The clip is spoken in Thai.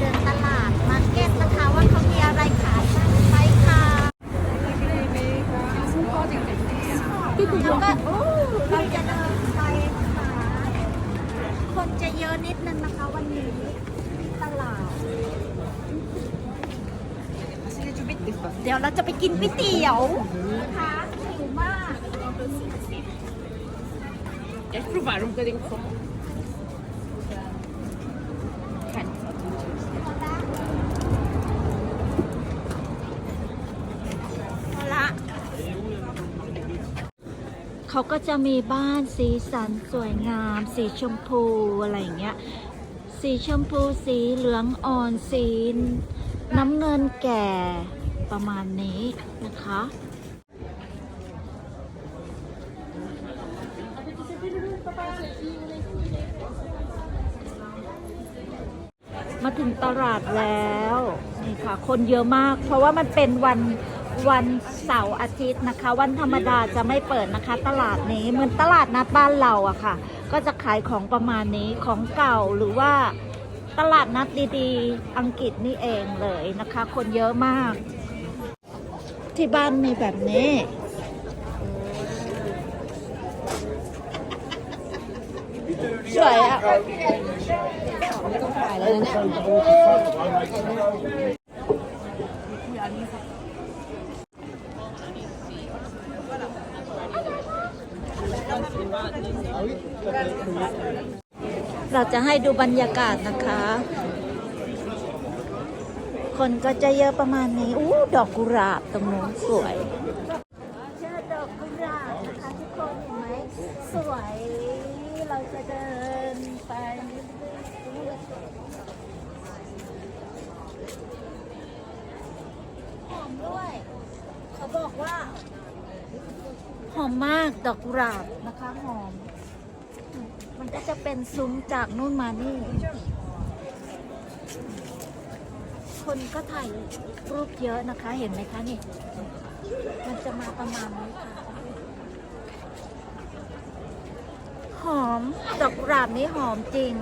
เตลาดมาร์เก็ตนะคะว่าเขามีอะไรขายบ้างไปค่ะแล้วก็เราจะเดินไปค่ะคนจะเยอะนิดนึงนะคะวันนี้ตลาด เดี๋ยวเราจะไปกินก๋วยเตี๋ยวนะคะหิวมาก Jeg provar om det er. เขาก็จะมีบ้านสีสันสวยงาม สีชมพูอะไรอย่างเงี้ย สีชมพูสีเหลืองอ่อนสีน้ำเงินแก่ประมาณนี้นะคะมาถึงตลาดแล้ว นี่ค่ะ คนเยอะมาก เพราะว่ามันเป็นวัน วันเสาร์อาทิตย์นะคะ วันธรรมดาจะไม่เปิดนะคะ ตลาดนี้เหมือนตลาดนัดบ้านเราอะค่ะ ก็จะขายของประมาณนี้ของเก่าหรือว่าตลาดนัดดีๆ อังกฤษนี่เองเลยนะคะ คนเยอะมาก ที่บ้านมีแบบนี้ สวยอะ เราจะให้ดูบรรยากาศนะคะ คนก็จะเยอะประมาณนี้อู้ดอกกุหลาบตรงนู้นสวยเจอดอกกุหลาบนะคะทุกคนเห็นไหมสวย เราจะเดินไปหอมด้วย เขาบอกว่า หอมมากดอกกุหลาบนะคะหอม มันก็จะเป็นซุ้มจากนู่นมานี่ คนก็ถ่ายรูปเยอะนะคะ เห็นไหมคะนี่ มันจะมาประมาณนี้ค่ะ หอมดอกกุหลาบนี้หอมจริง